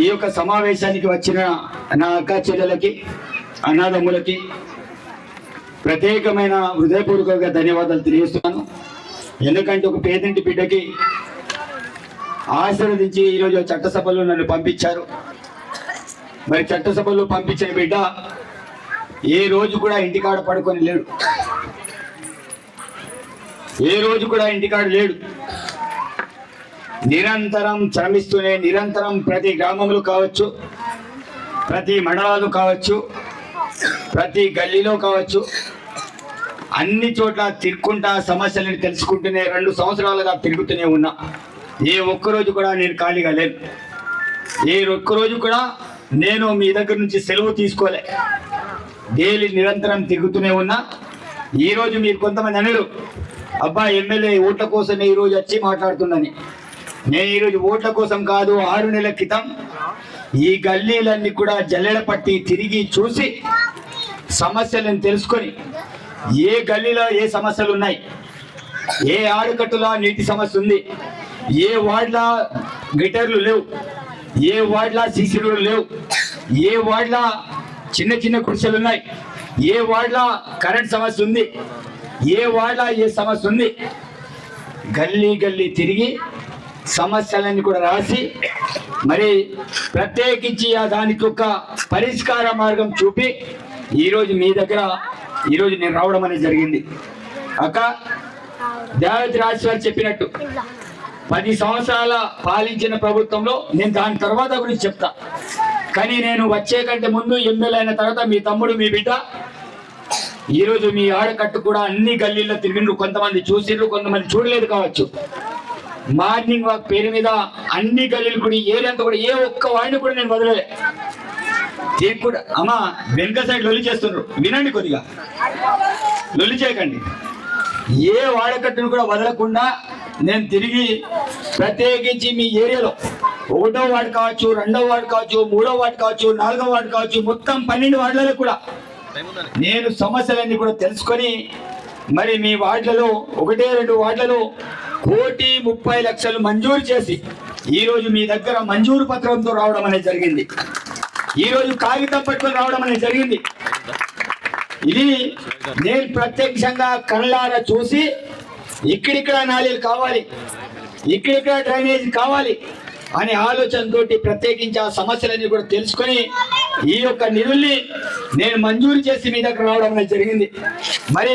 ఈ యొక్క సమావేశానికి వచ్చిన నా అక్క చెల్లెలకి అన్నదమ్ములకి ప్రత్యేకమైన హృదయపూర్వకంగా ధన్యవాదాలు తెలియజేస్తున్నాను. ఎందుకంటే ఒక పేదింటి బిడ్డకి ఆశీర్వదించి ఈరోజు చట్టసభలో నన్ను పంపించారు. మరి చట్టసభలో పంపించిన బిడ్డ ఏ రోజు కూడా ఇంటికాడ పడుకొని లేడు. ఏ రోజు కూడా ఇంటికాడ లేడు. నిరంతరం శ్రమిస్తూనే నిరంతరం ప్రతి గ్రామంలో కావచ్చు ప్రతి మండలాలు కావచ్చు ప్రతి గల్లీలో కావచ్చు అన్ని చోట్ల తిరుక్కుంటా సమస్యలను తెలుసుకుంటూనే రెండు సంవత్సరాలుగా తిరుగుతూనే ఉన్నా. ఏ ఒక్కరోజు కూడా నేను ఖాళీగా లేను. ఏ ఒక్కరోజు కూడా నేను మీ దగ్గర నుంచి సెలవు తీసుకోలే. డైలీ నిరంతరం తిరుగుతూనే ఉన్నా. ఈరోజు మీరు కొంతమంది అనరు అబ్బా ఎమ్మెల్యే ఓట్ల కోసమే ఈరోజు వచ్చి మాట్లాడుతుందని. నేను ఈరోజు ఓట్ల కోసం కాదు ఆరు నెలల క్రితం ఈ గల్లీలన్నీ కూడా జల్లెడ పట్టి తిరిగి చూసి సమస్యలను తెలుసుకొని ఏ గల్లీలో ఏ సమస్యలు ఉన్నాయి ఏ ఆడుకట్టులో నీటి సమస్య ఉంది ఏ వార్డుల గిటర్లు లేవు ఏ వార్డుల సీసీ రోడ్లు లేవు ఏ వార్డుల చిన్న చిన్న కుర్చీలు ఉన్నాయి ఏ వార్డుల కరెంట్ సమస్య ఉంది ఏ వార్డుల ఏ సమస్య ఉంది. గల్లీ గల్లీ తిరిగి సమస్యలన్నీ కూడా రాసి మరి ప్రత్యేకించి ఆ దానికి ఒక పరిష్కార మార్గం చూపి ఈరోజు మీ దగ్గర ఈరోజు నేను రావడం అనేది జరిగింది. అక్క దేవతి రాజు గారు చెప్పినట్టు పది సంవత్సరాల పాలించిన ప్రభుత్వంలో నేను దాని తర్వాత గురించి చెప్తా. కానీ నేను వచ్చే కంటే ముందు ఎమ్మెల్యే అయిన తర్వాత మీ తమ్ముడు మీ బిడ్డ ఈరోజు మీ ఆడకట్టు కూడా అన్ని గల్లీల్లో తిరిగిండ్రు కొంతమంది చూసిండ్రు కొంతమంది చూడలేదు కావచ్చు. మార్నింగ్ వాక్ పేరు మీద అన్ని గల్లీలు కూడా ఏరియంతా కూడా ఏ ఒక్క వాడిని కూడా నేను వదలలే. తీర్పు కూడా అమ్మా వెనుక సైడ్ లొల్లి చేస్తున్నారు వినండి కొద్దిగా. లొల్లి చేయకండి. ఏ వాడకట్టును కూడా వదలకుండా నేను తిరిగి ప్రత్యేకించి మీ ఏరియాలో ఒకటో వార్డు కావచ్చు రెండో వార్డు కావచ్చు మూడో వార్డు కావచ్చు నాలుగో వార్డు కావచ్చు మొత్తం పన్నెండు వార్డులలో కూడా నేను సమస్యలన్నీ కూడా తెలుసుకొని మరి మీ వార్డులలో ఒకటే రెండు వార్డులలో కోటి ముప్పై లక్షలు మంజూరు చేసి ఈరోజు మీ దగ్గర మంజూరు పత్రంతో రావడం అనేది జరిగింది. ఈరోజు కాగితం పట్టుకొని రావడం అనేది జరిగింది. ఇది నేను ప్రత్యక్షంగా కళ్ళారా చూసి ఇక్కడిక్కడ నాళీలు కావాలి. ఇక్కడిక్కడ డ్రైనేజ్ కావాలి. అనే ఆలోచనతోటి ప్రత్యేకించి ఆ సమస్యలన్నీ కూడా తెలుసుకొని ఈ యొక్క నిధుల్ని నేను మంజూరు చేసి మీ దగ్గర రావడం అనేది జరిగింది. మరి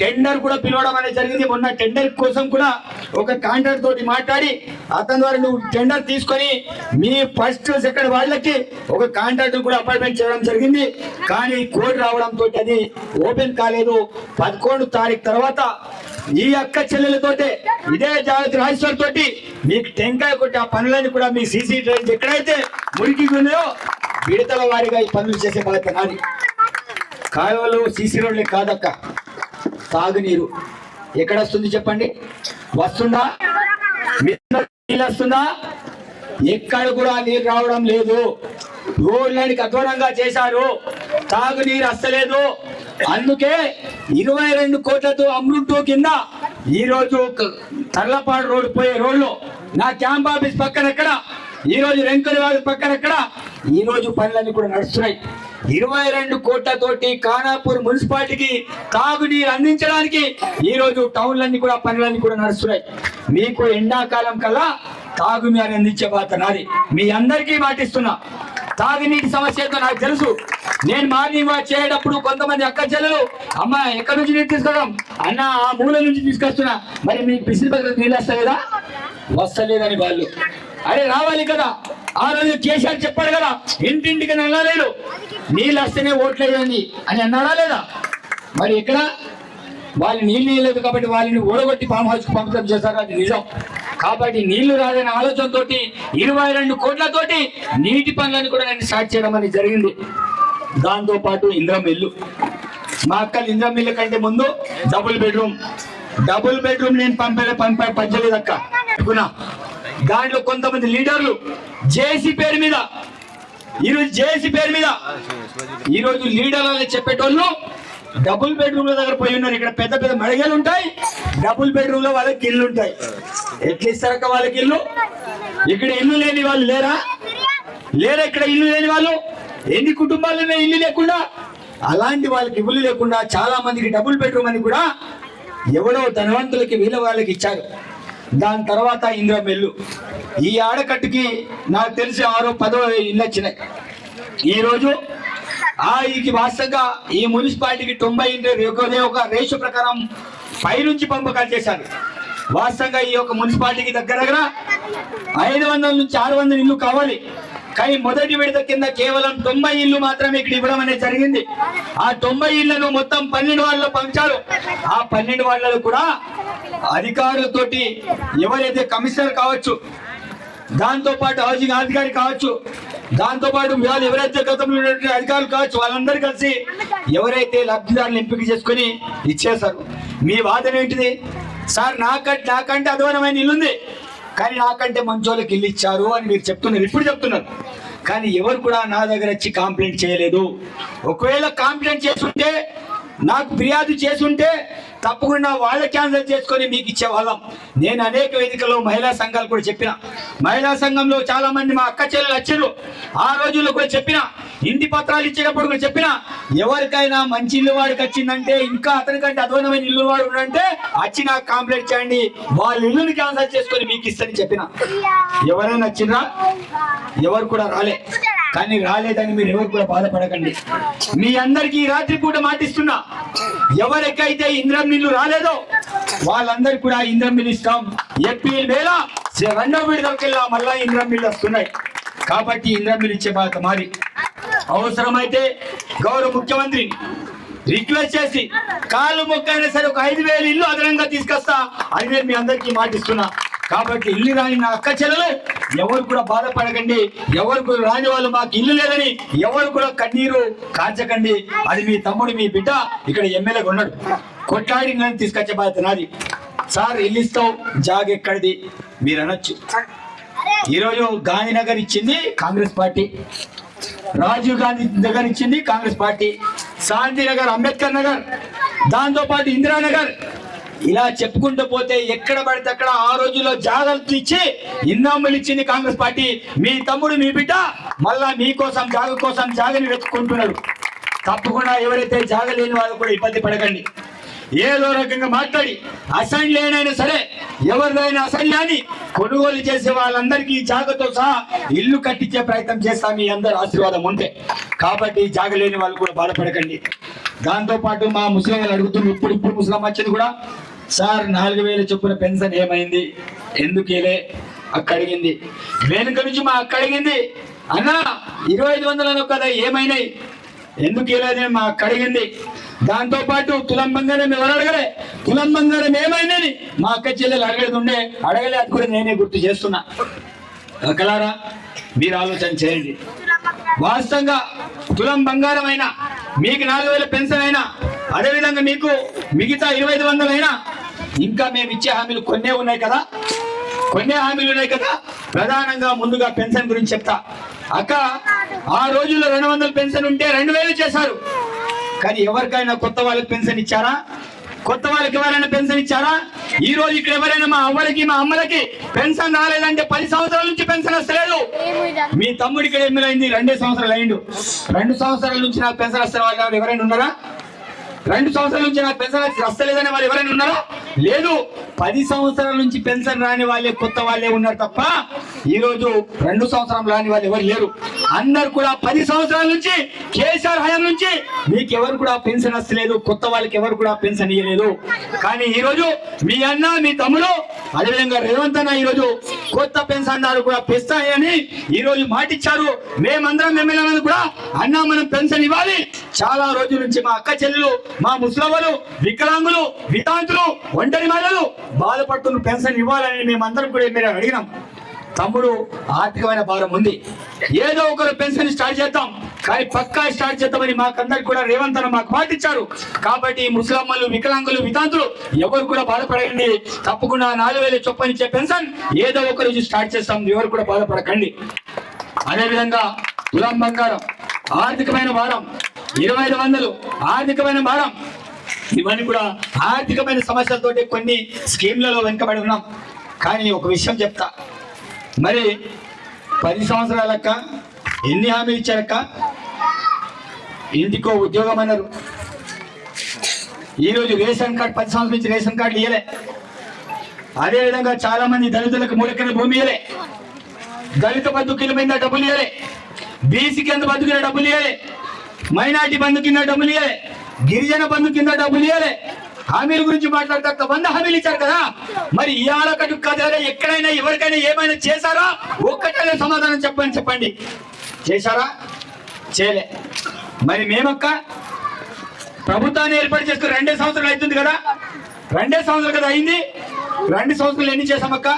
టెండర్ కూడా పిలవడం అనేది జరిగింది. మొన్న టెండర్ కోసం కూడా ఒక కాంట్రాక్ట్ తోటి మాట్లాడి అతని ద్వారా నువ్వు టెండర్ తీసుకొని మీ ఫస్ట్ సెకండ్ వాళ్ళకి ఒక కాంట్రాక్ట్ కూడా అపాయింట్మెంట్ చేయడం జరిగింది. కానీ కోడ్ రావడం తోటి అది ఓపెన్ కాలేదు. పదకొండు తారీఖు తర్వాత ఈ అక్క చెల్లెలతోటే ఇదే జాగ్రత్త రాజేశ్వర్ తోటి మీకు టెంకాయ కొట్టి ఆ పనులన్నీ కూడా మీ సీసీ ట్రైన్ ఎక్కడైతే మురికి ఉన్నాయో విడతల వారిగా ఈ పనులు చేసే బాధ్యత నాది. కాలువలు సీసీ రోడ్లే కాదక్క. తాగునీరు. ఎక్కడ వస్తుంది చెప్పండి? వస్తుందా? నీళ్ళు వస్తుందా? ఎక్కడ కూడా నీరు రావడం లేదు. రోడ్లకి కఠోరంగా చేశారు. తాగునీరు వస్తలేదు అందుకే ఇరవై రెండు కోట్లతో అమృత్ కింద ఈ రోజు క- తర్లపాడు రోడ్డు పోయే రోడ్లో నా క్యాంప్ ఆఫీస్ పక్కన ఎక్కడ? ఈ రోజు రెంకలవాడి పక్కన ఎక్కడ? ఈ రోజు పనులన్నీ కూడా నడుస్తున్నాయి. ఇరవై రెండు కోట్లతోటి ఖానాపూర్ మున్సిపాలిటీకి తాగునీరు అందించడానికి ఈ రోజు టౌన్లన్నీ కూడా పనులన్నీ కూడా నడుస్తున్నాయి. మీకు ఎండాకాలం కల్లా తాగునీరు అందించే బాధ్యత నాది. మీ అందరికీ మాటిస్తున్నా. తాగునీటి సమస్యతో నాకు తెలుసు. నేను మార్నింగ్ వాక్ చేసేటప్పుడు కొంతమంది అక్క చెల్లెలు అమ్మ ఎక్కడి నుంచి నీరు తీసుకోవడం అన్న ఆ మూల నుంచి తీసుకొస్తున్నా. మరి మీ పిసిరి పక్కన నీళ్ళు వస్తలేదా వస్తలేదని వాళ్ళు. అరే రావాలి కదా. ఆ రోజు కేసీఆర్ చెప్పాడు కదా ఇంటింటికి నల్లలేడు నీళ్ళు వస్తేనే ఓట్లు అని అన్నాడా లేదా? మరి ఇక్కడ వాళ్ళు నీళ్ళు ఇవ్వలేదు కాబట్టి వాళ్ళని ఓడగొట్టి ఫామ్ హౌస్ పంపడం చేశారు. అది నిజం. కాబట్టి నీళ్ళు రాదనే ఆలోచనతోటి ఇరవై రెండు కోట్లతోటి నీటి పనులను కూడా నేను స్టార్ట్ చేయడం అనేది జరిగింది. దాంతో పాటు ఇంద్రం ఇల్లు. మా అక్కలు ఇంద్రం ఇల్లు కంటే ముందు డబుల్ బెడ్రూమ్. డబుల్ బెడ్రూమ్ నేను పంపే పంప పంచలేదు అక్క. దాంట్లో కొంతమంది లీడర్లు జేసీ పేరు మీద ఈరోజు జేసీ పేరు మీద ఈరోజు లీడర్లు చెప్పేటోళ్ళు డబుల్ బెడ్రూమ్ దగ్గర పోయి ఉన్నారు. ఇక్కడ పెద్ద పెద్ద మడిగలు ఉంటాయి. డబుల్ బెడ్రూమ్లో వాళ్ళకి ఇల్లు ఉంటాయి. ఎట్లా ఇస్తారక్క వాళ్ళకి ఇల్లు? ఇక్కడ ఇల్లు లేని వాళ్ళు లేరా? లేరా ఇక్కడ ఇల్లు లేని వాళ్ళు? ఎన్ని కుటుంబాలు ఇల్లు లేకుండా? అలాంటి వాళ్ళకి ఇల్లు లేకుండా చాలా మందికి డబుల్ బెడ్రూమ్ అని కూడా ఎవడో ధనవంతులకి వీళ్ళ వాళ్ళకి ఇచ్చారు. దాని తర్వాత ఇంద్రం మెల్లు. ఈ ఆడకట్టుకి నాకు తెలిసి ఆరో పదో ఇల్లు వచ్చినాయి. ఈరోజు ఈ వాస్తవంగా ఈ మున్సిపాలిటీకి తొంభై ఇంటి ఒక ఒక రేషు ప్రకారం పైనుంచి పంపకాలు చేశారు వాస్తవంగా ఈ యొక్క మున్సిపాలిటీకి దగ్గర దగ్గర ఐదు వందల నుంచి ఆరు వందల ఇల్లు కావాలి. కానీ మొదటి విడత కింద కేవలం తొంభై ఇల్లు మాత్రమే ఇక్కడ ఇవ్వడం అనేది జరిగింది. ఆ తొంభై ఇళ్ళను మొత్తం పన్నెండు వాళ్ళలో పంచారు ఆ పన్నెండు వాళ్ళలో కూడా అధికారులతోటి ఎవరైతే కమిషనర్ కావచ్చు దాంతోపాటు హౌసింగ్ అధికారి కావచ్చు దాంతోపాటు వాళ్ళు ఎవరైతే గతంలో ఉన్నటువంటి అధికారులు కావచ్చు వాళ్ళందరూ కలిసి ఎవరైతే లబ్ధిదారులు ఎంపిక చేసుకొని ఇచ్చేశారు. మీ వాదన ఏంటిది? సార్ నాకంటే నాకంటే అధ్వానమైన ఇల్లుంది కానీ నాకంటే మంచోళ్ళకి ఇల్లు ఇచ్చారు అని మీరు చెప్తున్నారు. ఇప్పుడు చెప్తున్నారు. కానీ ఎవరు కూడా నా దగ్గర వచ్చి కంప్లైంట్ చేయలేదు. ఒకవేళ కంప్లైంట్ చేస్తుంటే నాకు ఫిర్యాదు చేసుంటే తప్పకుండా వాళ్ళ క్యాన్సల్ చేసుకొని మీకు ఇచ్చేవాళ్ళం నేను అనేక వేదికల్లో మహిళా సంఘాలు కూడా చెప్పిన. మహిళా సంఘంలో చాలా మంది మా అక్క చెల్లెలు వచ్చారు. ఆ రోజుల్లో కూడా చెప్పిన. ఇంటి పత్రాలు ఇచ్చేటప్పుడు కూడా చెప్పిన. ఎవరికైనా మంచి ఇల్లు వాడికి వచ్చిందంటే ఇంకా అతనికంటే అధ్వనమైన ఇల్లు వాడు అంటే వచ్చి నాకు చేయండి. వాళ్ళ ఇల్లుని క్యాన్సల్ చేసుకొని మీకు ఇస్తని చెప్పిన. ఎవరైనా వచ్చిండ్రా ఎవరు కూడా రాలే. కానీ రాలేదని మీరు ఎవరు కూడా బాధపడకండి. మీ అందరికీ రాత్రి పూట మాటిస్తున్నా. ఎవరికైతే ఇంద్రం ఇల్లు రాలేదో. వాళ్ళందరికి కూడా ఇంద్రం నీళ్ళు ఇస్తాం ఏప్రిల్ వేళ రెండో విడుదలకెళ్ళా మళ్ళా ఇంద్రం బిల్లు వస్తున్నాయి. కాబట్టి ఇంద్రం నీళ్ళు ఇచ్చే బాధ మాది. అవసరమైతే గౌరవ ముఖ్యమంత్రి రిక్వెస్ట్ చేసి కాళ్ళు మొక్కైనా సరే ఒక ఐదు వేలు ఇల్లు అదనంగా తీసుకొస్తా. అని నేను మీ అందరికీ మాటిస్తున్నా. కాబట్టి ఇల్లు రాని నా అక్క చెల్లెలు ఎవరు కూడా బాధపడకండి. ఎవరు కూడా రాని వాళ్ళు మాకు ఇల్లు లేదని ఎవరు కూడా కన్నీరు కాల్చకండి. అది మీ తమ్ముడు మీ బిడ్డ. ఇక్కడ ఎమ్మెల్యేగా ఉన్నాడు. కొట్లాడి నన్ను తీసుకొచ్చే బాధ్యత నాది. సార్ ఇల్లు ఇస్తావు జాగ్ ఎక్కడిది? మీరు అనొచ్చు. ఈరోజు గాంధీనగర్ ఇచ్చింది కాంగ్రెస్ పార్టీ. రాజీవ్ గాంధీ నగర్ ఇచ్చింది కాంగ్రెస్ పార్టీ. శాంతి నగర్ అంబేద్కర్ నగర్ దాంతోపాటు ఇందిరానగర్ ఇలా చెప్పుకుంటూ పోతే ఎక్కడ పడితే అక్కడ ఆ రోజుల్లో జాగ్రత్త ఇచ్చి ఇన్నాములు ఇచ్చింది కాంగ్రెస్ పార్టీ. మీ తమ్ముడు మీ బిడ్డ మళ్ళా మీకోసం జాగ కోసం జాగని వెతుక్కుంటున్నారు. తప్పకుండా ఎవరైతే జాగ లేని వాళ్ళు కూడా ఇబ్బంది పడకండి. ఏదో రకంగా మాట్లాడి అసైన్ లేనైనా సరే ఎవరిదైనా అసైన్ లేని కొనుగోలు చేసే వాళ్ళందరికీ జాగతో సహా ఇల్లు కట్టించే ప్రయత్నం చేస్తాం మీ అందరు ఆశీర్వాదం ఉంటే. కాబట్టి జాగ లేని వాళ్ళు కూడా బాధపడకండి. దాంతో పాటు మా ముస్లిం వాళ్ళు అడుగుతున్నారు ఇప్పుడు ఇప్పుడు ముస్లాం వచ్చింది కూడా సార్ నాలుగు వేల చొప్పున పెన్షన్ ఏమైంది? ఎందుకేలే? అక్కడిగింది. వెనుక నుంచి మా అక్కడిగింది అన్నా ఇరవై ఐదు వందలను కదా ఏమైనాయి? ఎందుకు ఇలానే మా అక్కడిగింది దాంతో పాటు తులం బంగారం ఎవరు అడగలే? తులం బంగారం ఏమైందని మా అక్క చెల్లెలు అడగలేదు ఉండే అడగలే అది కూడా నేనే గుర్తు చేస్తున్నా. అక్కలారా మీరు ఆలోచన చేయండి. వాస్తవంగా తులం బంగారం అయినా మీకు నాలుగు వేల పెన్షన్ అయినా అదేవిధంగా మీకు మిగతా ఇరవై ఐదు వందలు అయినా ఇంకా మేము ఇచ్చే హామీలు కొన్నే ఉన్నాయి కదా? కొన్ని హామీలు ఉన్నాయి కదా? ప్రధానంగా ముందుగా పెన్షన్ గురించి చెప్తా. అక్క ఆ రోజుల్లో రెండు వందల పెన్షన్ ఉంటే రెండు వేలు చేశారు. కానీ ఎవరికైనా కొత్త వాళ్ళకి పెన్షన్ ఇచ్చారా? కొత్త వాళ్ళకి ఎవరైనా పెన్షన్ ఇచ్చారా? ఈ రోజు ఇక్కడ ఎవరైనా మా అవ్వలకి మా అమ్మలకి పెన్షన్ రాలేదంటే పది సంవత్సరాల నుంచి పెన్షన్ వస్తలేదు. మీ తమ్ముడికి ఇక్కడ ఎమ్మెల్యే అయింది రెండే సంవత్సరాలు అయిండు రెండు సంవత్సరాల నుంచి నాకు పెన్షన్ వస్తున్న వాళ్ళు ఎవరైనా ఉన్నారా? రెండు సంవత్సరాల నుంచి నాకు పెన్షన్ వస్తలేదని వాళ్ళు ఎవరైనా ఉన్నారా? లేదు. పది సంవత్సరాల నుంచి పెన్షన్ రాని వాళ్ళే కొత్త వాళ్ళే ఉన్నారు తప్ప ఈ రోజు రెండు సంవత్సరం రాని వాళ్ళు ఎవరు లేరు. అందరు కూడా పది సంవత్సరాల నుంచి కేసీఆర్ హయాం నుంచి మీకు ఎవరు కూడా పెన్షన్ వస్తలేదు కొత్త వాళ్ళకి ఎవరు కూడా పెన్షన్ ఇవ్వలేదు కానీ ఈరోజు మీ అన్న మీ తమ్ముడు అదేవిధంగా రేవంత్ అన్న ఈ రోజు కొత్త పెన్షన్ దారు కూడా పెస్తాయని ఈ రోజు మాటిచ్చారు. మేమందరం ఎమ్మెల్యేలను కూడా అన్న మనం పెన్షన్ ఇవ్వాలి. చాలా రోజుల నుంచి మా అక్క చెల్లెలు మా ముసలవ్వలు వికలాంగులు వితాంతులు ఒంటరి మహిళలు బాధపడుతున్న పెన్షన్ ఇవ్వాలని మేమందరం కూడా మీరు అడిగినాం. తమ్ముడు ఆర్థికమైన భారం ఉంది. ఏదో ఒకరు పెన్షన్ స్టార్ట్ చేద్దాం. కానీ పక్కా స్టార్ట్ చేద్దామని మాకందరికి కూడా రేవంత్ అన్న మాకు మాటిచ్చారు. కాబట్టి ముసలమ్మలు వికలాంగులు వితాంతులు ఎవరు కూడా బాధపడకండి. తప్పకుండా నాలుగు వేల చొప్పనిచ్చే పెన్షన్ ఏదో ఒక రోజు స్టార్ట్ చేస్తాం. ఎవరు కూడా బాధపడకండి. అదేవిధంగా తులం బంగారం ఆర్థికమైన భారం. ఇరవై ఐదు వందలు ఆర్థికమైన భారం. ఇవన్నీ కూడా ఆర్థికమైన సమస్యలతోటి కొన్ని స్కీమ్లలో వెనుకబడి ఉన్నాం. కానీ ఒక విషయం చెప్తా. మరి పది సంవత్సరాలక్క ఎన్ని హామీలు ఇచ్చారక్క? ఇంటికో ఉద్యోగం అన్నారు. ఈరోజు రేషన్ కార్డు పది సంవత్సరాల నుంచి రేషన్ కార్డు ఇయ్యలే. అదేవిధంగా చాలా మంది దళితులకు మూలకైన భూమి ఇయ్యలే. దళిత బతుకుల మీద డబ్బులు ఇవ్వలే బీసీకి ఎంత బంధు డబ్బులు ఇవ్వలే మైనార్టీ బంధు కింద డబ్బులు ఇవ్వలే గిరిజన బంధు కింద డబ్బులు ఇవ్వలే హామీల గురించి మాట్లాడతా వంద హామీలు ఇచ్చారు కదా. మరి ఇవాళ కటు కదా ఎక్కడైనా ఎవరికైనా ఏమైనా చేశారా? ఒక్కటైనా సమాధానం చెప్పండి చెప్పండి. చేశారా? చేయలే. మరి మేమక్క ప్రభుత్వాన్ని ఏర్పాటు చేసుకుని రెండే సంవత్సరాలు అవుతుంది కదా? రెండే సంవత్సరాలు కదా అయింది? రెండు సంవత్సరాలు ఎన్ని చేశామక్క?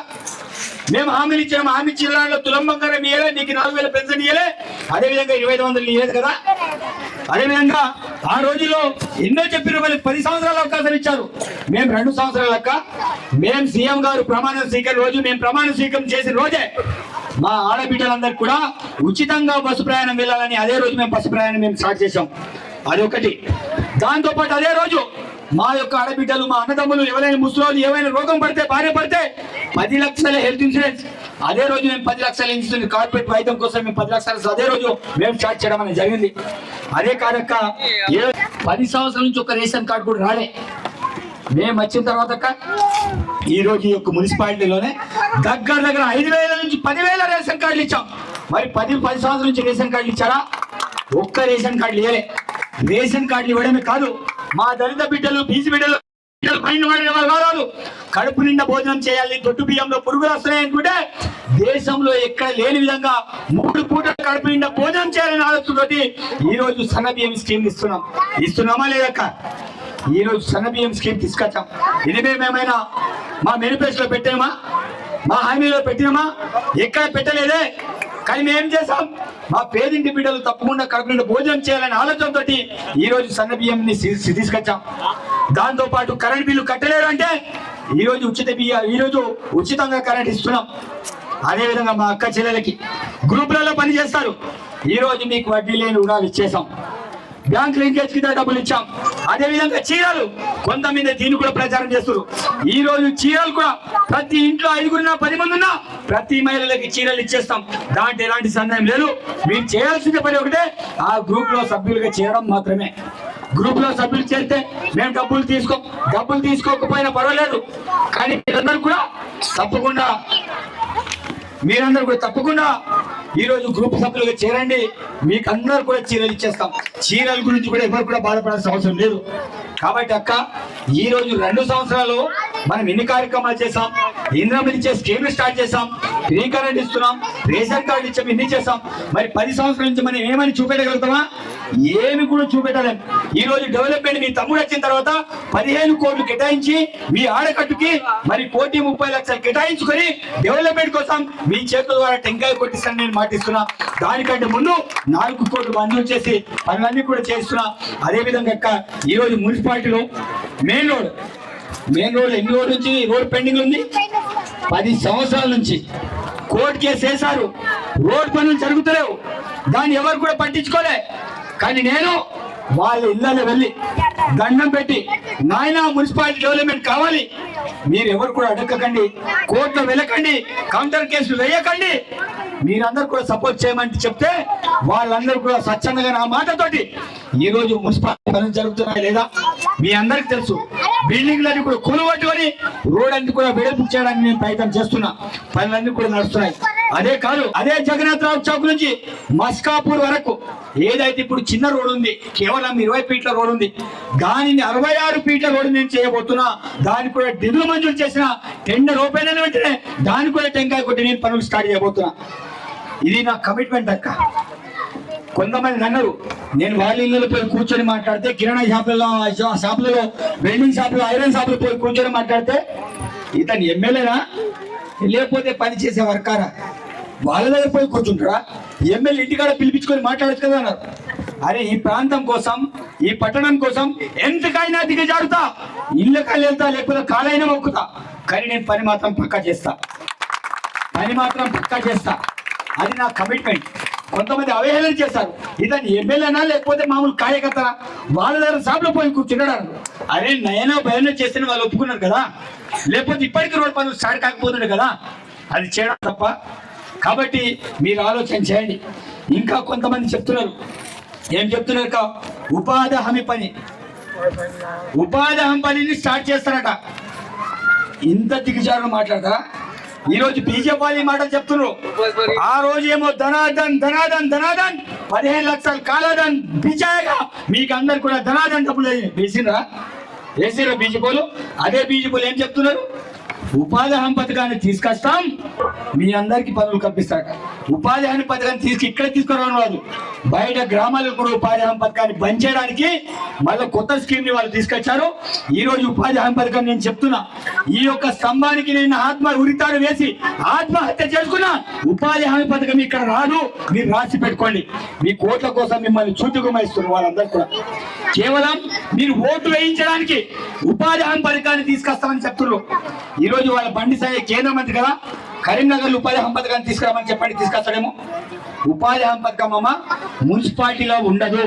మేము హామీలు ఇచ్చాము. హామీ ఇచ్చిన దాంట్లో తులం ఇయ్యలే నీకు నాలుగు వేల పెన్షన్ ఇయ్యలే. అదే విధంగా ఇరవై ఐదు వందలు ఇయ్యలేదు కదా. అదేవిధంగా ఆ రోజుల్లో ఎన్నో చెప్పిన వాళ్ళకి పది సంవత్సరాల అవకాశం ఇచ్చారు. మేము రెండు సంవత్సరాలక్క మేము సీఎం గారు ప్రమాణ స్వీకారం రోజు మేము ప్రమాణ స్వీకారం చేసిన రోజే మా ఆడబిడ్డలందరికీ కూడా ఉచితంగా బస్సు ప్రయాణం వెళ్ళాలని అదే రోజు మేము బస్సు ప్రయాణం మేము స్టార్ట్ చేసాం అదొకటి. దాంతో పాటు అదే రోజు మా యొక్క ఆడబిడ్డలు మా అన్నదమ్ములు ఎవరైనా ముసలోళ్ళు ఏమైనా రోగం పడితే భార్య పడితే పది లక్షల హెల్త్ ఇన్సూరెన్స్. అదే రోజు మేము పది లక్షల ఇన్సూరెన్స్ కార్పొరేట్ వైద్యం కోసం మేము పది లక్షల అదే రోజు మేము స్టార్ట్ చేయడం అనేది జరిగింది. అదే కాదక్క ఏ పది సంవత్సరాల నుంచి ఒక రేషన్ కార్డు కూడా రాలే. మేము వచ్చిన తర్వాత అక్క ఈ రోజు యొక్క మున్సిపాలిటీలోనే దగ్గర దగ్గర ఐదు వేల నుంచి పదివేల రేషన్ కార్డులు ఇచ్చాం. మరి పది పది సంవత్సరాల నుంచి రేషన్ కార్డులు ఇచ్చారా? ఒక్క రేషన్ కార్డులు ఇవ్వలే. రేషన్ కార్డులు ఇవ్వడమే కాదు మా దళిత బిడ్డలు బీసీ బిడ్డలు బిడ్డలు పైన వాడిన వాళ్ళు కాదు కడుపు నిండా భోజనం చేయాలి దొడ్డు బియ్యంలో పురుగులు వస్తున్నాయి అనుకుంటే దేశంలో ఎక్కడ లేని విధంగా మూడు పూటలు కడుపు నిండా భోజనం చేయాలని ఆలోచనతోటి ఈ రోజు సన్న బియ్యం స్కీమ్ ఇస్తున్నాం. ఇస్తున్నామా లేదక్క ఈ రోజు సన్న బియ్యం స్కీమ్ తీసుకొచ్చాం. ఇది మేమేమైనా మా మేనిఫెస్టోలో పెట్టామా? మా హామీలో పెట్టినామా? ఎక్కడ పెట్టలేదే? కానీ మేం చేసాం మా పేదింటి బిడ్డలు తప్పకుండా కడుపు భోజనం చేయాలనే ఆలోచనతో ఈ రోజు సన్న బియ్యం తీసుకొచ్చాం. దాంతో పాటు కరెంట్ బిల్లు కట్టలేరు అంటే ఈ రోజు ఉచిత బియ్య ఈ రోజు ఉచితంగా కరెంట్ ఇస్తున్నాం. అదే విధంగా మా అక్క చెల్లెలకి గ్రూపులలో పని చేస్తారు. ఈ రోజు మీకు వడ్డీ లేని రుణాలు ఇచ్చేసాం బ్యాంక్ లింకేజ్ కింద డబ్బులు ఇచ్చాం. అదే విధంగా చీరలు కొంతమంది దీన్ని కూడా ప్రచారం చేస్తారు ఈ రోజు చీరలు కూడా ప్రతి ఇంట్లో ఐదుగురున్నా పది మంది ఉన్నా ప్రతి మహిళలకి చీరలు ఇచ్చేస్తాం. దాంట్లో ఎలాంటి సందేహం లేదు. మీరు చేయాల్సిన పని ఒకటే. ఆ గ్రూప్లో సభ్యులుగా చేరడం మాత్రమే. గ్రూప్లో సభ్యులు చేస్తే మేము డబ్బులు తీసుకో. డబ్బులు తీసుకోకపోయినా పర్వాలేదు. కానీ మీరందరూ కూడా తప్పకుండా మీరందరూ కూడా తప్పకుండా ఈ రోజు గ్రూప్ సభ్యులుగా చేరండి. మీకు అందరు కూడా చీరలు ఇచ్చేస్తాం. చీరల గురించి కూడా ఎవరు కూడా బాధపడాల్సిన అవసరం లేదు. కాబట్టి అక్క ఈ రోజు రెండు సంవత్సరాలు మనం ఎన్ని కార్యక్రమాలు చేసాం ఇంద్రం ఇచ్చే స్కీమ్లు స్టార్ట్ చేసాం ఫ్రీ కరెంట్ ఇస్తున్నాం. రేషన్ కార్డు ఇచ్చాం. ఇన్ని చేసాం మరి పది సంవత్సరాల నుంచి మనం ఏమని చూపెట్టగలుగుతామా? ఏమి కూడా చూపెట్టలేం. ఈ రోజు డెవలప్మెంట్ మీ తమ్ముడు వచ్చిన తర్వాత పదిహేను కోట్లు కేటాయించి మీ ఆడకట్టుకి మరి కోటి ముప్పై లక్షలు కేటాయించుకొని డెవలప్మెంట్ కోసం మీ చేతుల ద్వారా టెంకాయ కొట్టిస్తాను నేను మాటిస్తున్నా. దానికంటే ముందు నాలుగు కోట్లు మంజూరు చేసి పనులన్నీ కూడా చేస్తున్నా. అదేవిధంగా ఈ రోజు మున్సిపాలిటీలో మెయిన్ రోడ్ మెయిన్ రోడ్ ఎన్ని రోడ్ నుంచి రోడ్ పెండింగ్ ఉంది? పది సంవత్సరాల నుంచి కోర్టు కేసు వేశారు. రోడ్ పనులు జరుగుతలేవు. దాన్ని ఎవరు కూడా పట్టించుకోలే. కానీ నేను వాళ్ళ ఇళ్ళని వెళ్ళి దండం పెట్టి నాయన మున్సిపాలిటీ డెవలప్మెంట్ కావాలి. మీరు ఎవరు కూడా అడగకండి కోర్టులో వెళ్ళకండి కౌంటర్ కేసులు వేయకండి. మీరందరూ కూడా సపోర్ట్ చేయమని చెప్తే వాళ్ళందరూ కూడా స్వచ్ఛందంగా నా మాటతోటి ఈ రోజు మున్సిపాలిటీ పనులు జరుగుతున్నాయి లేదా? మీ అందరికి తెలుసు. బిల్డింగ్లన్నీ కూడా కూలగొట్టుకొని రోడ్ అన్ని కూడా వెడల్పు చేయడానికి నేను ప్రయత్నం చేస్తున్నా. పనులన్నీ కూడా నడుస్తున్నాయి. అదే కాదు అదే జగన్నాథ్ రావు చౌక్ నుంచి మస్కాపూర్ వరకు ఏదైతే ఇప్పుడు చిన్న రోడ్ ఉంది కేవలం ఇరవై ఫీట్ల రోడ్ ఉంది దానిని అరవై ఆరు ఫీట్ల రోడ్ నేను చేయబోతున్నా దానికి కూడా నిధులు మంజూరు చేసిన టెండర్ ఓపెన్ అయిన వెంటనే దానికి కూడా టెంకాయ కొట్టి నేను పనులు స్టార్ట్ చేయబోతున్నా. ఇది నా కమిట్మెంట్ అక్క. కొంతమంది అన్నారు నేను వాళ్ళ ఇళ్ళలో పోయి కూర్చొని మాట్లాడితే కిరాణా షాపులలో షాపులలో వెల్డింగ్ షాపులో ఐరన్ షాపులో పోయి కూర్చొని మాట్లాడితే ఇతను ఎమ్మెల్యేనా? లేకపోతే పని చేసే వర్కారా? వాళ్ళ దగ్గర పోయి కూర్చుంటారా? ఎమ్మెల్యే ఇంటికాడ పిలిపించుకొని మాట్లాడచ్చు కదా అన్నారు. అరే ఈ ప్రాంతం కోసం ఈ పట్టణం కోసం ఎంతకైనా దిగజారుతా. ఇళ్ళకైనా వెళ్తా లేకపోతే కాలైనా మొక్కుతా. కానీ నేను పని మాత్రం పక్కా చేస్తా. పని మాత్రం పక్కా చేస్తా. అది నా కమిట్మెంట్ కొంతమంది అవహేళన చేస్తారు. ఇతను ఎమ్మెల్యేనా లేకపోతే మామూలు కార్యకర్తనా? వాళ్ళ దగ్గర సాపులో పోయి కూర్చున్నాడు అరే నయనా భయన చేస్తే వాళ్ళు ఒప్పుకున్నారు కదా. లేకపోతే ఇప్పటికీ రోడ్ పనులు స్టార్ట్ కాకపోతుండే కదా. అది చేయడం తప్ప కాబట్టి మీరు ఆలోచన చేయండి. ఇంకా కొంతమంది చెప్తున్నారు. ఏం చెప్తున్నారు కా ఉపాధి హామీ పని. ఉపాధి హామీ పనిని స్టార్ట్ చేస్తారట. ఇంత దిగజారులు మాట్లాడతా ఈరోజు బీజేపీ వాళ్ళు ఈ మాటలు చెప్తున్నారు. ఆ రోజు ఏమో ధనాదన్ ధనాదన్ ధనాదన్ పదిహేను లక్షలు కాలాదన్ బిజాయగా మీకు అందరు కూడా ధనాదన్ డబ్బులు వేసిండ్రా? వేసిరా బీజేపీలు అదే బీజేపీలు ఏం చెప్తున్నారు? ఉపాధి హామీ పథకాన్ని తీసుకొస్తాం మీ అందరికి పనులు కల్పిస్తాక ఉపాధి హామీ పథకాన్ని తీసుకు ఇక్కడ తీసుకురావడం రాదు. బయట గ్రామాలకు కూడా ఉపాధి హామీ పథకాన్ని బంద్ చేయడానికి మళ్ళీ కొత్త స్కీమ్ని వాళ్ళు తీసుకొచ్చారు. ఈ రోజు ఉపాధి హామీ పథకం నేను చెప్తున్నా. ఈ యొక్క స్తంభానికి నేను ఆత్మ ఉరితాడు వేసి ఆత్మహత్య చేసుకున్నా ఉపాధి హామీ పథకం ఇక్కడ రాదు. మీరు రాసి పెట్టుకోండి. మీ కోట్ల కోసం మిమ్మల్ని చూటుకుమైస్తున్నారు వాళ్ళందరూ కూడా. కేవలం మీరు ఓటు వేయించడానికి ఉపాధి హామీ పథకాన్ని తీసుకొస్తామని చెప్తున్నారు. ఈ రోజు వాళ్ళ బండి సాయి కేంద్ర మంత్రి కదా? కరీంనగర్ ఉపాధి హామీ పథకాన్ని తీసుకురామని చెప్పండి తీసుకొస్తాడేమో. ఉపాధి హామీ పథకం అమ్మ మున్సిపాలిటీలో ఉండదు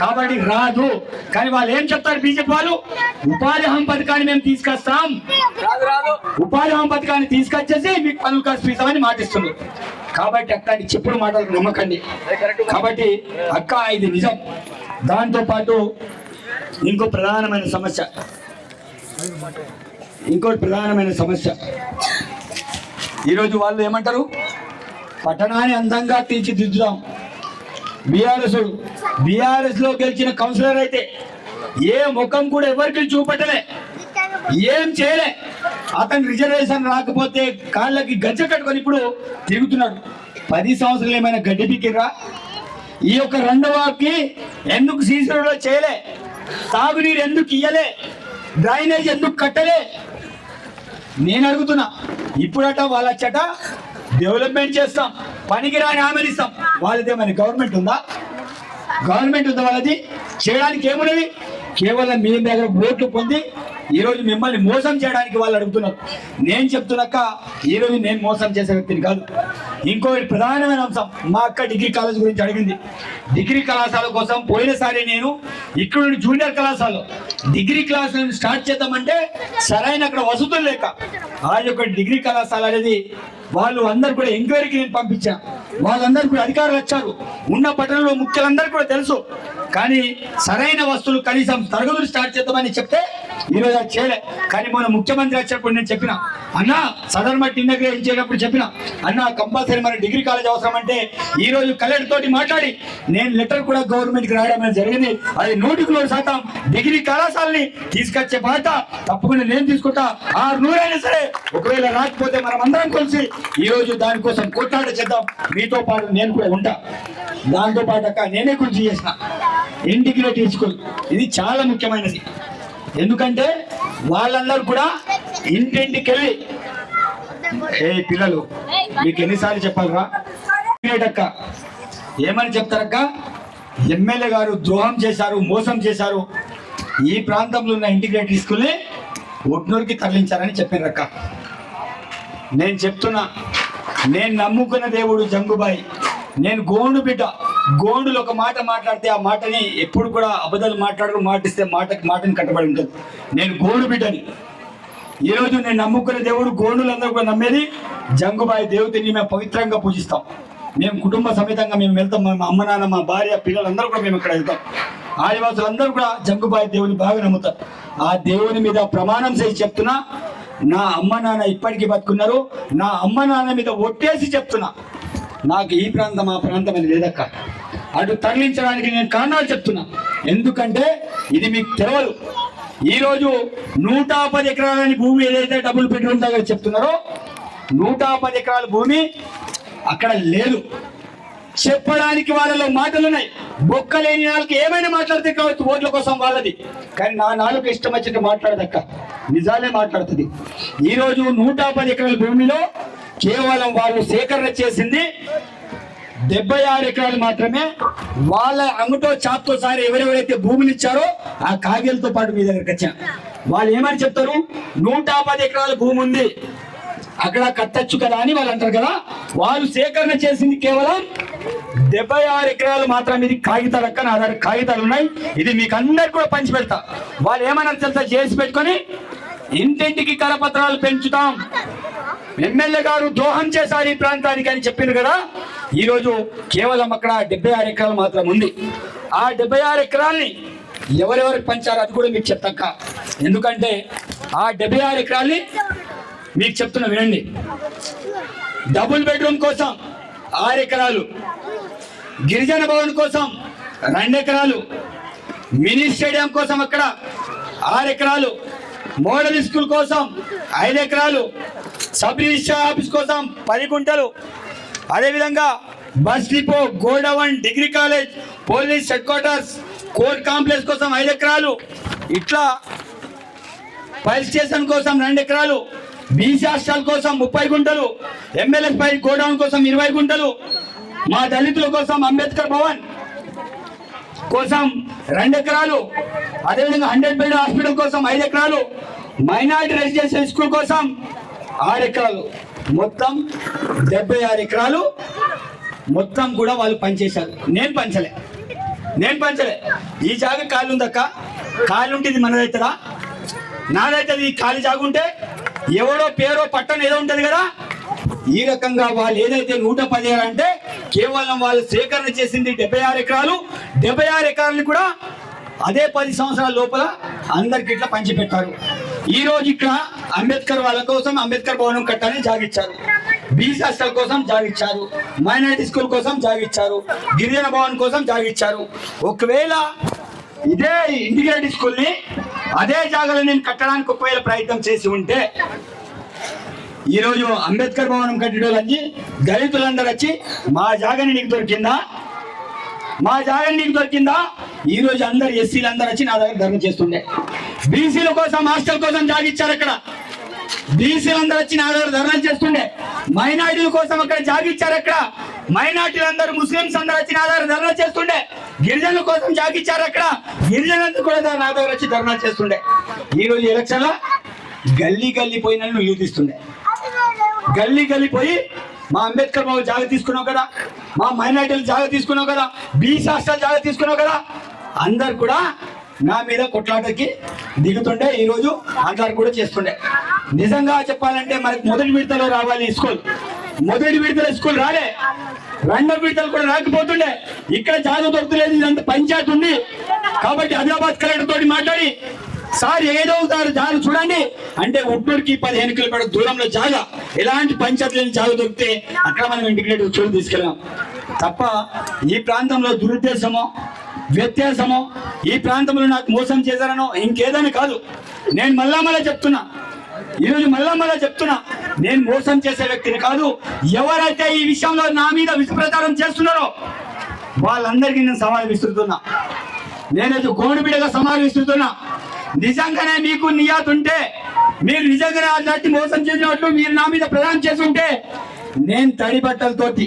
కాబట్టి రాదు. కానీ వాళ్ళు ఏం చెప్తారు బీజేపీ వాళ్ళు? ఉపాధి హామీ పథకాన్ని మేము తీసుకొస్తాం. ఉపాధి హామీ పథకాన్ని తీసుకొచ్చేసి మీకు పనులు కల్పిస్తామని మాటిస్తున్నారు. కాబట్టి అట్లాంటి చెప్పుడు మాటలు నమ్మకండి. కాబట్టి అక్క ఇది నిజం. దాంతో పాటు ఇంకో ప్రధానమైన సమస్య. ఇంకోటి ప్రధానమైన సమస్య. ఈరోజు వాళ్ళు ఏమంటారు? పట్టణాన్ని అందంగా తీర్చిదిద్దుదాం. బీఆర్ఎస్ బీఆర్ఎస్లో గెలిచిన కౌన్సిలర్ అయితే ఏ ముఖం కూడా ఎవరికి చూపట్టలే. ఏం చేయలే. అతను రిజర్వేషన్ రాకపోతే కాళ్ళకి గజ్జ కట్టుకొని ఇప్పుడు తిరుగుతున్నాడు. పది సంవత్సరాలు ఏమైనా గడ్డి పీకిర్రా? ఈ యొక్క రెండవకి ఎందుకు సీసీలో చేయలే? తాగునీరు ఎందుకు ఇయ్యలే? డ్రైనేజ్ ఎందుకు కట్టలే? నేను అడుగుతున్నా ఇప్పుడట వాళ్ళచ్చట డెవలప్మెంట్ చేస్తాం పనికిరాని హామీలు ఇస్తాం. వాళ్ళది ఏమైనా గవర్నమెంట్ ఉందా? గవర్నమెంట్ ఉందా వాళ్ళది? చేయడానికి ఏమున్నది? కేవలం మీ దగ్గర ఓట్లు పొంది ఈరోజు మిమ్మల్ని మోసం చేయడానికి వాళ్ళు అడుగుతున్నారు. నేను చెప్తున్నాక ఈరోజు నేను మోసం చేసే వ్యక్తిని కాదు. ఇంకో ప్రధానమైన అంశం మా అక్క డిగ్రీ కాలేజ్ గురించి అడిగింది. డిగ్రీ కళాశాల కోసం పోయినసారి నేను ఇక్కడ నుండి జూనియర్ కళాశాల డిగ్రీ క్లాసులను స్టార్ట్ చేద్దామంటే సరైన అక్కడ వసతులు లేక ఆ యొక్క డిగ్రీ కళాశాల అనేది వాళ్ళు అందరు కూడా ఎంక్వైరీకి నేను పంపించా. వాళ్ళందరూ కూడా అధికారులు వచ్చారు. ఉన్న పట్టణంలో ముఖ్యులందరూ కూడా తెలుసు. కానీ సరైన వస్తువులు కనీసం తరగతులు స్టార్ట్ చేద్దామని చెప్తే ఈరోజు అది చేయలే. కానీ మన ముఖ్యమంత్రి వచ్చినప్పుడు నేను చెప్పిన అన్న సదర్ మట్టి ఇంటిగ్రేషన్ చేయనప్పుడు చెప్పిన అన్న కంపల్సరీ మన డిగ్రీ కాలేజ్ అవసరం అంటే ఈ రోజు కలెక్టర్ తోటి మాట్లాడి నేను లెటర్ కూడా గవర్నమెంట్కి రాయడం అనేది జరిగింది. అది నూటికి నూరు శాతం డిగ్రీ కళాశాలని తీసుకొచ్చే బాధ్యత తప్పకుండా నేను తీసుకుంటా. ఆరు నూరైనా సరే ఒకవేళ రాకపోతే మనం అందరం కలిసి ఈ రోజు దానికోసం కొట్లాట చేద్దాం. మీతో పాటు నేను కూడా ఉంటా. దాంతో పాటు అక్క నేనే కృషి చేసిన. ఇంటిగ్రేట్ స్కూల్ ఇది చాలా ముఖ్యమైనది. ఎందుకంటే వాళ్ళందరూ కూడా ఇంటింటికి వెళ్ళి ఏ పిల్లలు మీకు ఎన్నిసార్లు చెప్పాలరా? అక్క ఏమని చెప్తారక్క? ఎమ్మెల్యే గారు ద్రోహం చేశారు మోసం చేశారు. ఈ ప్రాంతంలో ఉన్న ఇంటిగ్రేటెడ్ స్కూల్ని ఒట్నూరుకి తరలించారని చెప్పారక్క నేను చెప్తున్నా నేను నమ్ముకున్న దేవుడు జంగుబాయి. నేను గోండు బిడ్డ. గోండులు ఒక మాట మాట్లాడితే ఆ మాటని ఎప్పుడు కూడా అబద్ధాలు మాట్లాడరు మాటిస్తే మాటకి మాటని కట్టబడి ఉంటుంది. నేను గోండు బిడ్డని. ఈరోజు నేను నమ్ముకునే దేవుడు గోండులందరూ కూడా నమ్మేది జంగుబాయి దేవతని మేము పవిత్రంగా పూజిస్తాం. మేము కుటుంబ సమేతంగా మేము వెళ్తాం మా అమ్మ నాన్న మా భార్య పిల్లలందరూ కూడా మేము ఇక్కడ వెళ్తాం. ఆదివాసులందరూ కూడా జంగుబాయి దేవుని బాగా నమ్ముతారు. ఆ దేవుని మీద ప్రమాణం చేసి చెప్తున్నా నా అమ్మ నాన్న ఇప్పటికీ బతుకున్నారు నా అమ్మ నాన్న మీద ఒట్టేసి చెప్తున్నా. నాకు ఈ ప్రాంతం ఆ ప్రాంతం అని లేదక్క. అటు తరలించడానికి నేను కారణాలు చెప్తున్నా. ఎందుకంటే ఇది మీకు తెలవదు. ఈరోజు నూట పది ఎకరాలని భూమి ఏదైతే డబుల్ బెడ్రూమ్ దగ్గర చెప్తున్నారో నూట పది ఎకరాల భూమి అక్కడ లేదు. చెప్పడానికి వాళ్ళలో మాటలు ఉన్నాయి. బొక్క లేని నాలుగు ఏమైనా మాట్లాడితే కావచ్చు ఓట్ల కోసం వాళ్ళది. కానీ నా నాలుగు ఇష్టం వచ్చినట్టు మాట్లాడదక్క. నిజాలే మాట్లాడుతుంది. ఈ రోజు నూట పది ఎకరాల భూమిలో కేవలం వాళ్ళు సేకరణ చేసింది డెబ్బై ఆరు ఎకరాలు మాత్రమే. వాళ్ళ అంగుటో చాప్తో సారి ఎవరెవరైతే భూమిని ఇచ్చారో ఆ కాగితాలతో పాటు మీ దగ్గరికి వచ్చా. వాళ్ళు ఏమని చెప్తారు? నూట పది ఎకరాల భూమి ఉంది. అక్కడ కట్టచ్చు కదా అని వాళ్ళు అంటారు కదా. వాళ్ళు సేకరణ చేసింది కేవలం డెబ్బై ఆరు ఎకరాలు మాత్రం ఇది కాగితాలు అక్క నా దగ్గర కాగితాలు ఉన్నాయి. ఇది మీకు అందరికి కూడా పంచి పెడతా. వాళ్ళు ఏమన్నారు తెలుసా? చేసి పెట్టుకొని ఇంటింటికి కరపత్రాలు పెంచుతాం. ఎమ్మెల్యే గారు దోహం చేశారు ఈ ప్రాంతానికి అని చెప్పింది కదా? ఈరోజు కేవలం అక్కడ డెబ్బై ఆరు ఎకరాలు మాత్రం ఉంది. ఆ డెబ్బై ఆరు ఎకరాల్ని ఎవరెవరికి పంచారో అది కూడా మీకు చెప్తాక ఎందుకంటే ఆ డెబ్బై ఆరు ఎకరాల్ని మీకు చెప్తున్నా వినండి. డబుల్ బెడ్రూమ్ కోసం ఆరు ఎకరాలు గిరిజన భవన్ కోసం రెండు ఎకరాలు మినీ స్టేడియం కోసం అక్కడ ఆరు ఎకరాలు మోడల్ స్కూల్ కోసం ఐదు ఎకరాలు సబ్ రిజిస్టర్ ఆఫీస్ కోసం పది గుంటలు. అదేవిధంగా bus depot godown degree college police headquarters court complex కోసం ఐదు ఎకరాలు. ఇట్లా ఫైర్ స్టేషన్ కోసం రెండు ఎకరాలు బీసీ హాస్టల్ కోసం ముప్పై గుంటలు ఎంఎల్ఎస్ పై గోడౌన్ కోసం ఇరవై గుంటలు మా దళితుల కోసం అంబేద్కర్ భవన్ కోసం రెండు ఎకరాలు. అదేవిధంగా హండ్రెడ్ బెడ్ హాస్పిటల్ కోసం ఐదు ఎకరాలు మైనార్టీ రెసిడెన్షియల్ స్కూల్ కోసం ఆరు ఎకరాలు. మొత్తం డెబ్బై ఆరు ఎకరాలు మొత్తం కూడా వాళ్ళు పనిచేశారు. నేను పంచలే. నేను పంచలే. ఈ జాగ ఖాళీ ఉందక్క. ఖాళీ ఉంటుంది మనదవుతుందా నాదైతే ఈ ఖాళీ జాగు ఉంటే ఎవడో పేరో పట్టణం ఏదో ఉంటుంది కదా? ఈ రకంగా వాళ్ళు ఏదైతే నూట పదిహేను అంటే కేవలం వాళ్ళు సేకరణ చేసింది డెబ్బై ఆరు ఎకరాలు. డెబ్బై ఆరు ఎకరాలను కూడా అదే పది సంవత్సరాల లోపల అందరికి ఇట్లా పంచిపెట్టారు. ఈ రోజు ఇక్కడ అంబేద్కర్ వాళ్ళ కోసం అంబేద్కర్ భవనం కట్టాలని జాగిచ్చారు. బీసీ హాస్టల్ కోసం జాగిచ్చారు. మైనారిటీ స్కూల్ కోసం జాగిచ్చారు. గిరిజన భవన్ కోసం జాగిచ్చారు. ఒకవేళ ఇదే ఇంటిగ్రేటెడ్ స్కూల్ని అదే జాగాలో నేను కట్టడానికి ఒకవేళ ప్రయత్నం చేసి ఉంటే ఈరోజు అంబేద్కర్ భవనం కట్టడాలని దళితులందరూ వచ్చి మా జాగని నీకు దొరికిందా? మా జాగని నీకు దొరికిందా? ఈ రోజు అందరు ఎస్సీలు అందరు వచ్చి నా దగ్గర ధర్మ చేస్తుండే. బీసీల కోసం హాస్టల్ కోసం జాగిచ్చారు అక్కడ బీసీలు వచ్చి నా దగ్గర ధర్నా చేస్తుండే. మైనార్టీల కోసం అక్కడ జాగిచ్చారు అక్కడ మైనార్టీలు అందరు ముస్లింస్ అందరూ వచ్చి నా దగ్గర ధర్నా చేస్తుండే. గిరిజనుల కోసం జాగిచ్చారు అక్కడ. గిరిజనులందరూ కూడా నా దగ్గర వచ్చి ధర్నా చేస్తుండే. ఈ రోజు ఎలక్షన్లో గల్లీ గల్లీ పోయిన నువ్వు గల్లీ గల్లీ పోయి మా అంబేద్కర్ బాబు జాగ తీసుకున్నావు కదా మా మైనార్టీలు జాగ తీసుకున్నావు కదా బీసీ హాస్టల్ జాగ తీసుకున్నావు కదా అందరు కూడా నా మీద కొట్లాటకి దిగుతుండే. ఈరోజు అందరు కూడా చేస్తుండే. నిజంగా చెప్పాలంటే మనకి మొదటి విడతలో రావాలి స్కూల్. మొదటి విడతల స్కూల్ రాలే. రెండో విడతలు కూడా రాకపోతుండే. ఇక్కడ జాగ దొరుకుతలేదు. ఇదంతా పంచాయతీ ఉంది. కాబట్టి ఆదిలాబాద్ కలెక్టర్ తోటి మాట్లాడి సార్ ఏదో సార్ జాగ చూడండి. అంటే ఉట్నూరుకి పదిహేను కిలోమీటర్ దూరంలో జాగ. ఎలాంటి పంచాయతీ లేని జాగ దొరికితే అక్కడ మనం ఇంటిగ్రేటెడ్ చోటు తీసుకెళ్ళాం. తప్ప ఈ ప్రాంతంలో దురుద్దేశమో వ్యత్యాసమో ఈ ప్రాంతంలో నాకు మోసం చేశారనో ఇంకేదని కాదు. నేను మళ్ళా మళ్ళా చెప్తున్నా. ఈరోజు మళ్ళా మళ్ళా చెప్తున్నా. నేను మోసం చేసే వ్యక్తిని కాదు. ఎవరైతే ఈ విషయంలో నా మీద విషప్రచారం చేస్తున్నారో వాళ్ళందరికీ నేను సవాల్ విసురుతున్నా. నేనైతే గోడుబిడగా సవాల్ విసురుతున్నా. నిజంగానే మీకు నియాత్ ఉంటే మీరు నిజంగానే అలాంటి మోసం చేసినట్లు మీరు నా మీద ప్రదానం చేస్తుంటే నేను తడి బట్టలతోటి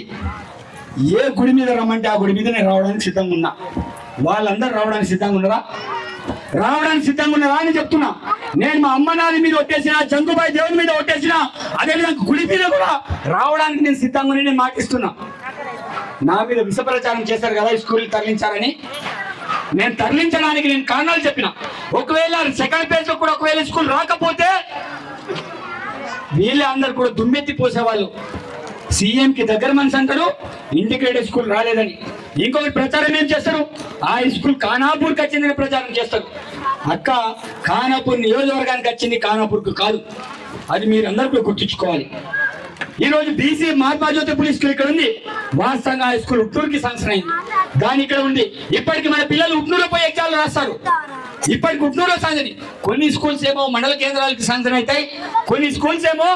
ఏ గుడి మీద రమ్మంటే ఆ గుడి మీద నేను రావడానికి సిద్ధంగా ఉన్నా. వాళ్ళందరూ రావడానికి సిద్ధంగా ఉన్నారా? రావడానికి సిద్ధంగా ఉన్నారా అని చెప్తున్నా. నేను మా అమ్మ నాది మీద ఒట్టేసిన జంగుబాయి దేవుని మీద ఒట్టేసిన అదేవిధంగా గుడి మీద కూడా రావడానికి నేను సిద్ధంగా నేను మాటిస్తున్నా. నా మీద విషప్రచారం చేశారు కదా ఈ స్కూల్ తరలించారని నేను తరలించడానికి నేను కారణాలు చెప్పిన. ఒకవేళ సెకండ్ పేజ్లో కూడా ఒకవేళ స్కూల్ రాకపోతే వీళ్ళే అందరు కూడా దుమ్మెత్తి పోసేవాళ్ళు. సీఎంకి దగ్గర మనిషి అంటారు ఇంటిగ్రేటెడ్ స్కూల్ రాలేదని. ఇంకొకటి ప్రచారం ఏం చేస్తారు? ఆ స్కూల్ ఖానాపూర్కి వచ్చిందని ప్రచారం చేస్తారు. అక్క ఖానాపూర్ నియోజకవర్గానికి వచ్చింది ఖానాపూర్కు కాదు. అది మీరు కూడా గుర్తుంచుకోవాలి. ఈరోజు బీసీ మహాత్మా జ్యోతి పులి స్కూల్ ఇక్కడ ఉంది. వాస్తవంగా ఆ స్కూల్ ఉట్నూరుకి శాంక్షన్ అయింది. దాని ఇక్కడ ఉంది ఇప్పటికి మన పిల్లలు ఉట్నూరులో పోయి ఎగ్జామ్లు రాస్తారు. ఇప్పటికి ఉట్నూరులో శాంక్షన్ కొన్ని స్కూల్స్ ఏమో మండల కేంద్రాలకి సాంక్షన్ అవుతాయి. కొన్ని స్కూల్స్ ఏమో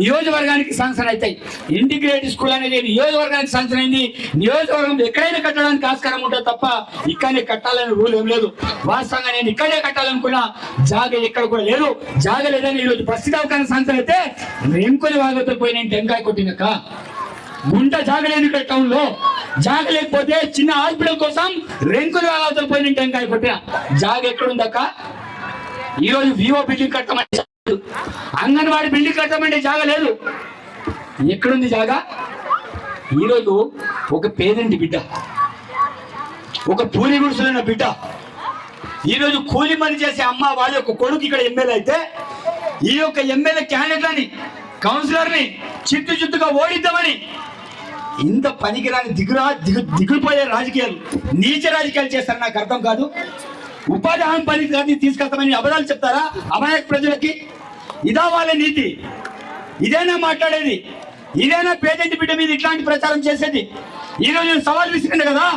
నియోజకవర్గానికి శాంక్షన్ అవుతాయి. ఇంటిగ్రేటెడ్ స్కూల్ అనేది నియోజకవర్గానికి శాంక్షన్ అయింది. నియోజకవర్గం ఎక్కడైనా కట్టడానికి ఆస్కారం ఉంటుంది తప్ప ఇక్కడనే కట్టాలని రూల్ ఏం లేదు. వాస్తవంగా నేను ఇక్కడే కట్టాలనుకున్నా జాగ ఎక్కడ కూడా లేదు. జాగ లేదని ఈరోజు ప్రస్తుత అవకాశం శాంక్షన్ అయితే రెంకొని వాగతో పోయి నేను టెంకాయ కొట్టినక్క. గుంట జాగలేని ఇక్కడ టౌన్లో జాగ లేకపోతే చిన్న హాస్పిటల్ కోసం రెంకులు వాగవతలు పోయి నేను టెంకాయ కొట్టిన. జాగ ఎక్కడుందక్క ఈ రోజు వివో బిల్డింగ్ కట్టమని అంగన్వాడి బిల్డింగ్ కట్టమంటే జాగ లేదు. ఎక్కడుంది జాగ? ఈరోజు ఒక పేదంటి బిడ్డ ఒక పూరి గుడిసెలున్న బిడ్డ ఈరోజు కూలి పని చేసే అమ్మ వాళ్ళ యొక్క కొడుకు ఇక్కడ ఎమ్మెల్యే అయితే ఈ యొక్క ఎమ్మెల్యే క్యాండిడేట్లని కౌన్సిలర్ని చిత్తు చిత్తుగా ఓడిద్దామని ఇంత పనికిరాని దిగురా దిగు దిగుపోయే రాజకీయాలు నీచ రాజకీయాలు చేస్తారు నాకు అర్థం కాదు. ఉపాధి హామీ పని కానీ తీసుకెళ్తామని అబద్ధాలు చెప్తారా? అమాయక ప్రజలకి? ఇదా వాళ్ళ నీతి. ఇదేనా మాట్లాడేది? ఇదేనా పేదెంటి బిడ్డ మీద ఇట్లాంటి ప్రచారం చేసేది? ఈ రోజు నేను సవాల్ విసిరింది కదా?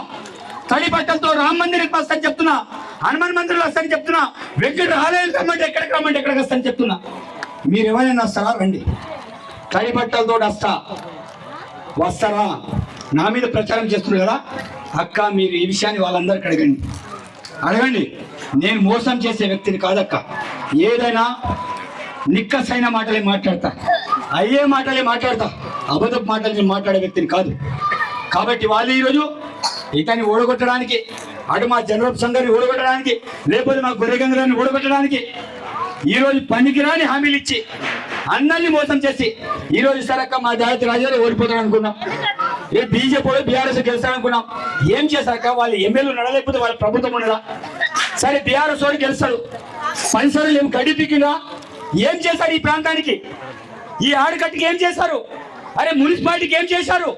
తడి బట్టలతో రామ మందిరికి వస్తాను చెప్తున్నా. హనుమాన్ మందిరం వస్తాను చెప్తున్నా. వెంకట ఆలయం రమ్మంటే ఎక్కడికి రమ్మంటే ఎక్కడికి వస్తాను చెప్తున్నా. మీరు ఎవరైనా వస్తారా? రండి. తడి బట్టలతో వస్తా. వస్తారా? నా మీద ప్రచారం చేస్తున్నారు కదా? అక్క మీరు ఈ విషయాన్ని వాళ్ళందరికీ అడగండి. అడగండి. నేను మోసం చేసే వ్యక్తిని కాదక్క. ఏదైనా నిక్కసైన మాటలే మాట్లాడతా. అయ్యే మాటలే మాట్లాడతా. అబద్ధపు మాటలు మాట్లాడే వ్యక్తిని కాదు. కాబట్టి వాళ్ళు ఈరోజు ఇతన్ని ఓడగొట్టడానికి అటు మా జనరల్ సంఘాన్ని ఓడగొట్టడానికి లేకపోతే మా గొర్రెగంగాన్ని ఓడగొట్టడానికి ఈరోజు పనికిరాని హామీలు ఇచ్చి అన్నల్ని మోసం చేసి ఈరోజు సరక్క మా జాతి రాజారు ఓడిపోతాడు అనుకున్నాం. ఏ బీజేపీ బీఆర్ఎస్ గెలుస్తాడనుకున్నాం ఏం చేశాక వాళ్ళు ఎమ్మెల్యేలు నడలేకపోతే వాళ్ళ ప్రభుత్వం ఉండదా సరే బీఆర్ఎస్ వాడు గెలుస్తాడు. పనిసరులు ఏం గడి ఏం చేశారు ఈ ప్రాంతానికి? ఈ ఆడకట్టుకి ఏం చేశారు? అరే మున్సిపాలిటీకి ఏం చేశారు?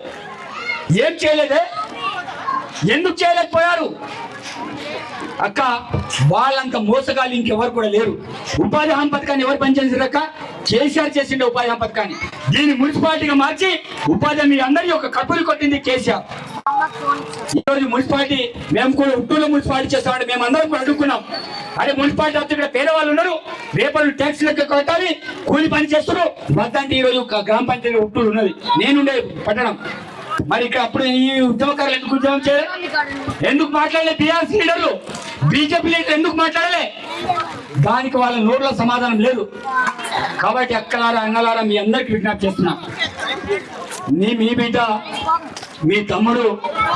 ఏం చేయలేదే? ఎందుకు చేయలేకపోయారు? అక్క వాళ్ళంత మోసగాళ్ళు ఇంకెవరు కూడా లేరు. ఉపాధి హామీ పథకాన్ని ఎవరు పనిచేసారు అక్క? కేసీఆర్ చేసిండే ఉపాధి హామీ పథకాన్ని. దీన్ని మున్సిపాలిటీగా మార్చి ఉపాధి మీ అందరి ఒక కప్పులు కొట్టింది కేసీఆర్. ఈ రోజు మున్సిపాలిటీ మేము కూడా ఉట్టూరులో మున్సిపాలిటీ చేస్తామని మేము అందరం కూడా అడుగుకున్నాం. అదే మున్సిపాలిటీ అంతా ఇక్కడ పేదవాళ్ళు ఉన్నారు రేపటి ట్యాక్స్ లెక్క కట్టాలి కూలి పని చేస్తున్నారు. మొత్తానికి ఈ రోజు ఒక గ్రామ పంచాయతీ ఉట్టూరు ఉన్నది. నేనుండే పట్టణం. మరి ఇక అప్పుడు ఈ ఉద్యమకారులు ఎందుకు ఉద్యమం చేయాలి? ఎందుకు మాట్లాడలే? బీఆర్ఎస్ లీడర్లు. బీజేపీ లీడర్ ఎందుకు మాట్లాడలే? దానికి వాళ్ళ నోట్లో సమాధానం లేదు. కాబట్టి అక్కలారా అంగలారా మీ అందరికి విజ్ఞప్తి చేస్తున్నా. నీ మీ బిడ్డ మీ తమ్ముడు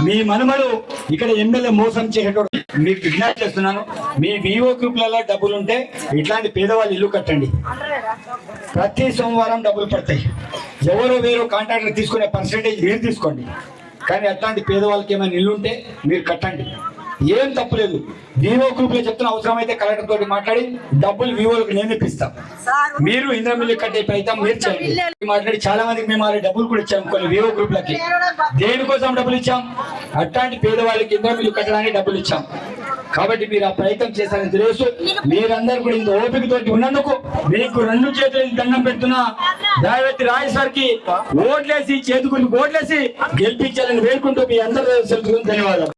మీ మనుమడు ఇక్కడ ఎమ్మెల్యే మోసం చేసేటోడు. మీకు విజ్ఞప్తి చేస్తున్నాను. మీ వివో గ్రూప్లలో డబ్బులు ఉంటే ఇట్లాంటి పేదవాళ్ళు ఇల్లు కట్టండి. ప్రతి సోమవారం డబ్బులు పడతాయి. ఎవరో వేరో కాంట్రాక్టర్ తీసుకునే పర్సంటేజ్ మీరు తీసుకోండి. కానీ అట్లాంటి పేదవాళ్ళకి ఏమైనా ఇల్లుంటే మీరు కట్టండి. ఏం తప్పులేదు వివో గ్రూప్లో చెప్తున్న అవసరమైతే కలెక్టర్ తోటి మాట్లాడి డబ్బులు వివోలకు నేను ఇప్పిస్తాం. మీరు ఇంద్ర మిల్లు కట్టే ప్రయత్నం మీరు చేయండి. మాట్లాడి చాలా మందికి మేము ఆల్రెడీ డబ్బులు కూడా ఇచ్చాం కొన్ని వివో గ్రూప్ లకి. దేనికోసం డబ్బులు ఇచ్చాం? అట్లాంటి పేదవాళ్ళకి ఇంద్ర మిల్లు కట్టడానికి డబ్బులు ఇచ్చాం. కాబట్టి మీరు ఆ ప్రయత్నం చేశారని తెలుసు మీరందరూ కూడా ఇంత ఓపిక తోటి ఉన్నందుకు మీకు రెండు చేతులు దండం పెడుతున్నా. దయవెత్తి రాయ సార్కి ఓట్లేసి చేతుకుని ఓట్లేసి గెలిపించాలని వేడుకుంటూ మీ అందరూ ధన్యవాదాలు.